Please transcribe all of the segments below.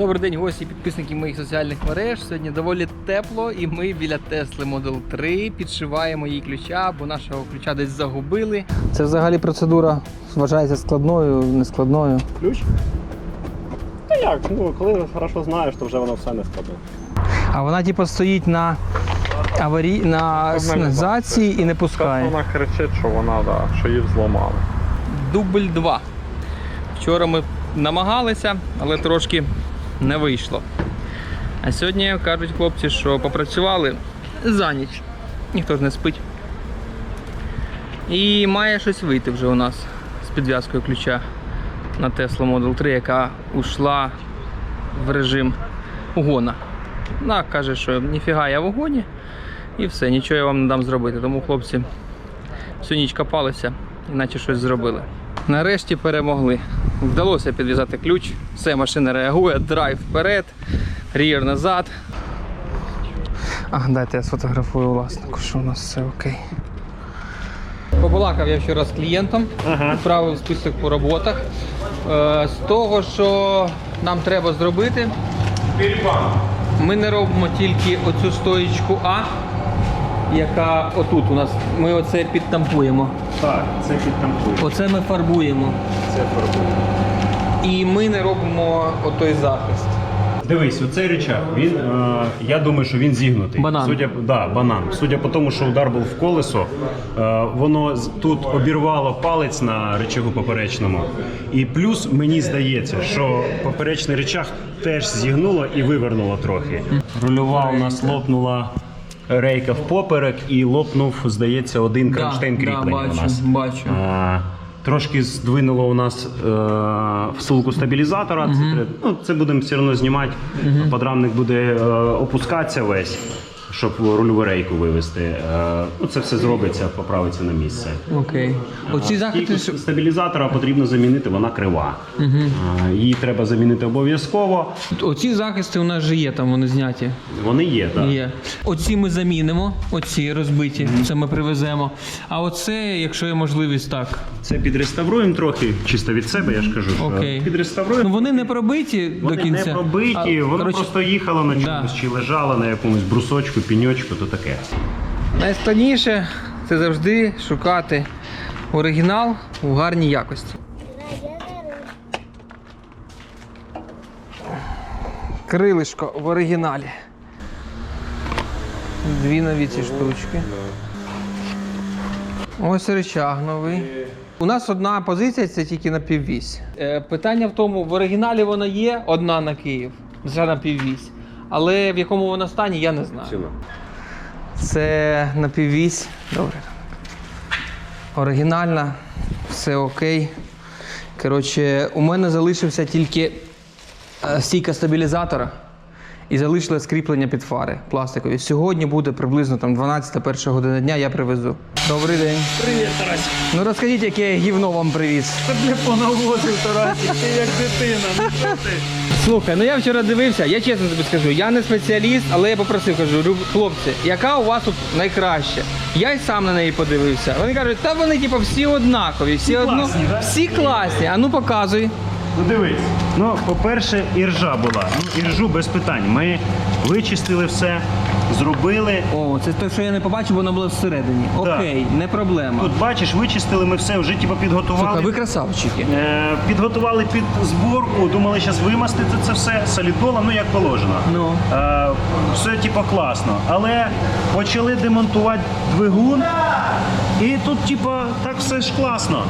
Добрий день, гості, підписники моїх соціальних мереж. Сьогодні доволі тепло, і ми біля Тесли Model 3 підшиваємо її ключа, бо нашого ключа десь загубили. Це взагалі процедура вважається складною, нескладною. Ключ? Та як? Ну, коли хорошо знаєш, то вже воно все не складно. А вона типу стоїть на аварій на сигналізації і не пускає. Вона кричить, що вона, да, що її взломали. Дубль 2. Вчора ми намагалися, але трошки не вийшло. А сьогодні кажуть хлопці, що попрацювали за ніч. Ніхто ж не спить. І має щось вийти вже у нас з підв'язкою ключа на Tesla Model 3, яка ушла в режим угона. Вона каже, що ніфіга я в угоні і все, нічого я вам не дам зробити. Тому хлопці всю ніч копалися, іначе щось зробили. Нарешті перемогли. Вдалося підв'язати ключ. Все, машина реагує, драйв вперед, рір назад. А, дайте я сфотографую власнику, що у нас все окей. Побалакав я вчора з клієнтом, відправив список по роботах. Е, з того, що нам треба зробити, ми не робимо тільки оцю стоїчку А, яка отут у нас. Ми оце підтампуємо. Так, це підтампує. Оце ми фарбуємо. Це фарбує. І ми не робимо отой захист. Дивись, оцей речах, він, е, я думаю, що він зігнутий. Банан. Судя, да, банан. Судя по тому, що удар був в колесо, е, воно з- тут обірвало палець на речагу поперечному. І плюс мені здається, що поперечний речах теж зігнуло і вивернуло трохи. Рульова у нас лопнула рейка в поперек і лопнув, здається, один кронштейн кріплення бачу, у нас. бачу. А, Трошки здвинуло у нас е, всилку стабілізатора. Це, ну, це будемо все одно знімати. Подрамник буде е, опускатися весь, щоб рульову рейку вивести. Е, ну, це все зробиться, поправиться на місце. Окей. Оці захисти. Що- стабілізатора потрібно замінити, вона крива. Е, її треба замінити обов'язково. Оці захисти у нас же є, там вони зняті. Вони є, так. Є. Оці ми замінимо, оці розбиті, це ми привеземо. А оце, якщо є можливість, так. Це підреставруємо трохи, чисто від себе, я ж кажу, що Окей. підреставруємо. Ну вони не пробиті Вони до кінця. не пробиті, А, воно коротше, просто їхало на да. чомусь чи лежало на якомусь брусочку, піньочку, то таке. Найскладніше це завжди шукати оригінал у гарній якості. Крилишко в оригіналі. Дві нові ці штучки. Ось речаг новий. У нас одна позиція це тільки на піввісь. Е, питання в тому, в оригіналі вона є одна на Київ, вже на піввісь. Але в якому вона стані, я не знаю. Це напіввісь. Добре. Оригінальна, все окей. Коротше, у мене залишився тільки е, стійка стабілізатора і залишилось кріплення під фари пластикові. Сьогодні буде приблизно там 12 перша година дня, я привезу. Добрий день. Привіт, Тарас. Ну розкажіть, яке гівно вам привіз. Тобі понавозив, Тарасик, ти як дитина, ну що ти? Слухай, ну я вчора дивився, я чесно тобі скажу, я не спеціаліст, але я попросив, кажу, «Рю- хлопці, яка у вас тут найкраща? Я й сам на неї подивився. Вони кажуть, та вони типу всі однакові, всі, одно, класні, да? всі класні. А ну показуй. Ну дивись. Ну, по-перше, іржа була. Ну, іржу без питань. Ми вичистили все, зробили. О, це те, що я не побачив, воно було всередині. Да. Окей, не проблема. Тут бачиш, вичистили ми все, вже типу, підготували. Слухай, ви красавчики. Е, підготували під зборку, думали, зараз вимастити це все солідолом, ну як положено. Ну. Е, все типу класно. Але почали демонтувати двигун, і тут, типу, так все ж класно.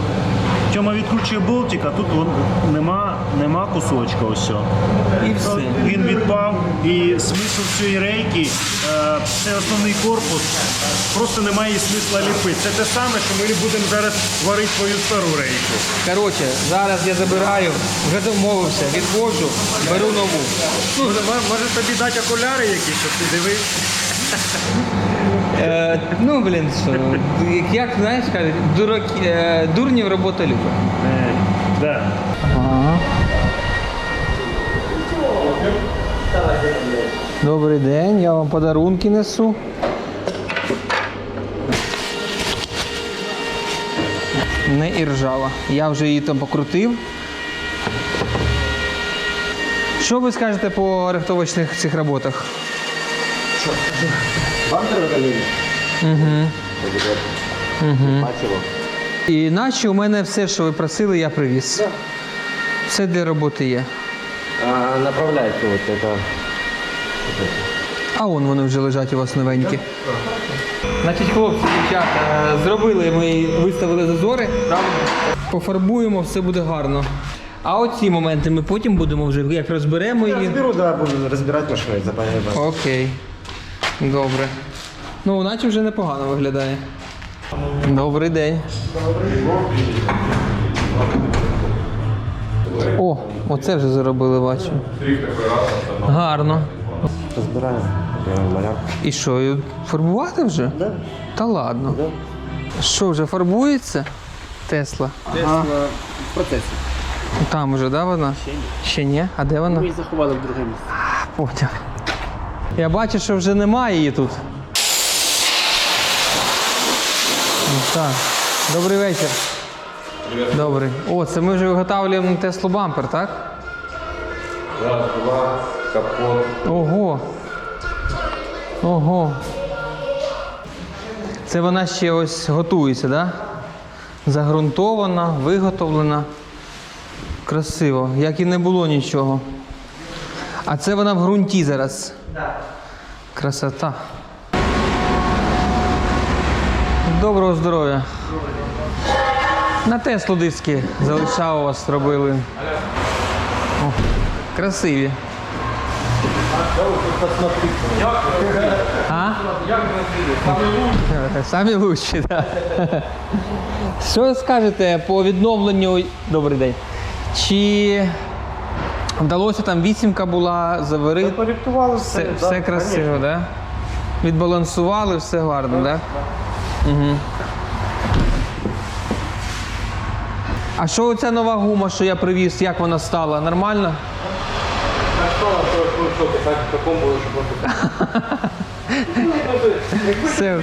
Тьома відкручує болтик, а тут вон, нема, нема кусочка. Ось. І все. Він відпав, і смисл цієї рейки, е, це основний корпус, просто немає смисла ліпити. Це те саме, що ми будемо зараз варити свою стару рейку. Коротше, зараз я забираю, вже домовився, відвожу, беру нову. Ну, може тобі дати окуляри якісь, щоб ти дивився? Е, ну, блін, що, як- знаєш, кажуть, дурак, е, дурнів робота любить. Е, да. Ага. Добрий день, я вам подарунки несу. Не іржава. Я вже її там покрутив. Що ви скажете по рихтовочних цих роботах? Бампер видалили. Угу. Угу. Бачило. І наче у мене все, що ви просили, я привіз. Все для роботи є. А, направляйте вот это. А вон вони вже лежать у вас новенькі. Значить, хлопці, дівчата, зробили ми, виставили зазори, пофарбуємо, все буде гарно. А оці моменти ми потім будемо вже як розберемо її. Разберу, да, буду разбирать машину, запаяю. Окей. Добре. Ну, наче вже непогано виглядає. Добрий день. О, оце вже заробили, бачу. Гарно. І що, фарбувати вже? Да. Та ладно. Да. Що, вже фарбується? Тесла. Тесла в процесі. Там вже, да, вона? Ще ні. Ще ні? А де вона? Ми її заховали в друге місце. Поняв. Я бачу, що вже немає її тут. Ну, Так. Добрий вечір. Добрий. О, це ми вже виготовлюємо Теслу бампер, так? Раз, два, капот. Ого. Ого. Це вона ще ось готується, так? Да? Загрунтована, виготовлена. Красиво, як і не було нічого. А це вона в ґрунті зараз. Красота. Доброго здоров'я. На Теслу диски залишав вас робили. О, красиві. А? Самі лучші, так. Що скажете по відновленню? Добрий день. Чи вдалося там вісімка була, заварити? Поректували Все, все красиво, так? Да? Відбалансували, все гарно, так? Да? Угу. А що оця нова гума, що я привіз, як вона стала? Нормально? Все.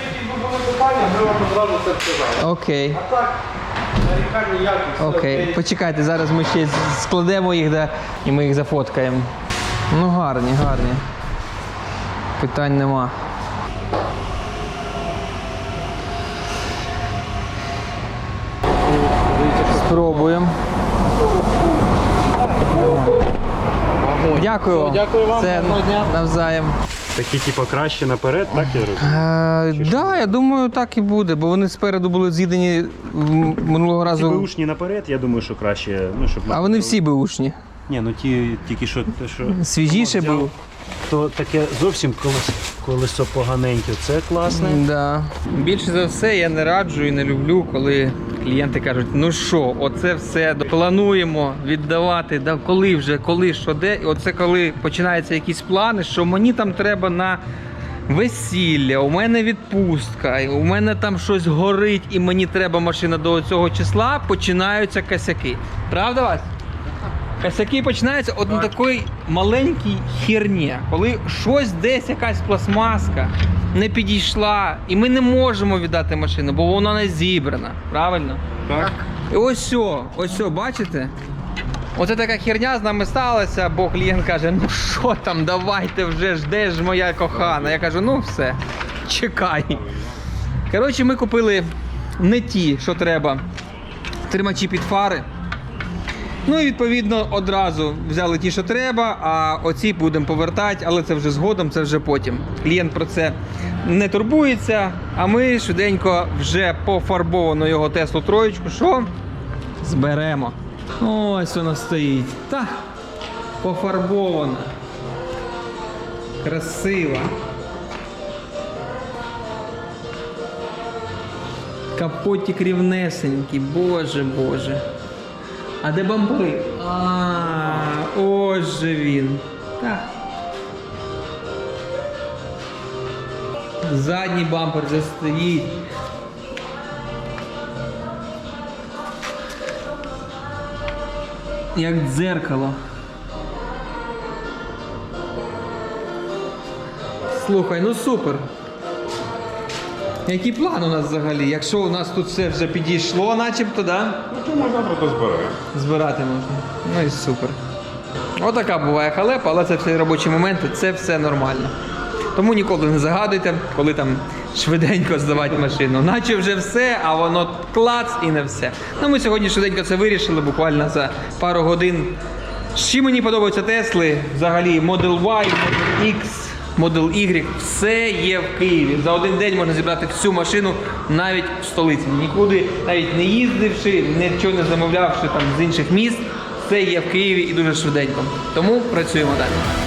Окей. Окей. Почекайте, зараз ми ще складемо їх да, і ми їх зафоткаємо. Ну гарні, гарні. Питань нема. Спробуємо. Дякую. Дякую вам, Це навзаєм. Такі, типу, краще наперед, так я розумію? Так, да, я думаю, так і буде, бо вони спереду були з'їдені минулого Ті разу. беушні наперед, я думаю, що краще. Ну, щоб А вони всі беушні. Ні, ну ті тільки що те, що Свіжіше взяв. То таке зовсім колесо, колесо поганеньке. Це класне. Да. Більше за все я не раджу і не люблю, коли клієнти кажуть, ну що, оце все плануємо віддавати, да коли вже, коли, що де. І оце коли починаються якісь плани, що мені там треба на весілля, у мене відпустка, у мене там щось горить, і мені треба машина до цього числа, починаються косяки. Правда Вась? Косяки починаються от на такої маленькій херні, коли щось десь якась пластмаска не підійшла, і ми не можемо віддати машину, бо вона не зібрана. Правильно? Так. І ось о, ось о, бачите? Оце така херня з нами сталася, бо клієнт каже: ну що там, давайте вже ж, де ж моя кохана. Я кажу, ну все, чекай. Коротше, ми купили не ті, що треба. Тримачі під фари. Ну і відповідно одразу взяли ті, що треба, а оці будемо повертати, але це вже згодом, це вже потім. Клієнт про це не турбується, а ми швиденько вже пофарбовану його Теслу троєчку, що зберемо. Ось вона стоїть. Та пофарбована. Красива. Капотик рівнесенький, боже боже. А де бампери? А, ось же він. Так. Задній бампер вже стоїть. Як дзеркало. Слухай, ну супер. Який план у нас взагалі? Якщо у нас тут все вже підійшло, начебто, да? Ну, то ми завтра то зберемо. Збирати можна. Ну і супер. Отака буває халепа, але це все робочі моменти, це все нормально. Тому ніколи не загадуйте, коли там швиденько здавати машину. Наче вже все, а воно клац і не все. Ну ми сьогодні швиденько це вирішили, буквально за пару годин. Ще мені подобаються Тесли, взагалі Model Y, Model X, Model Y, все є в Києві. За один день можна зібрати всю машину навіть в столиці. Нікуди навіть не їздивши, нічого не замовлявши там з інших міст. Все є в Києві і дуже швиденько. Тому працюємо далі.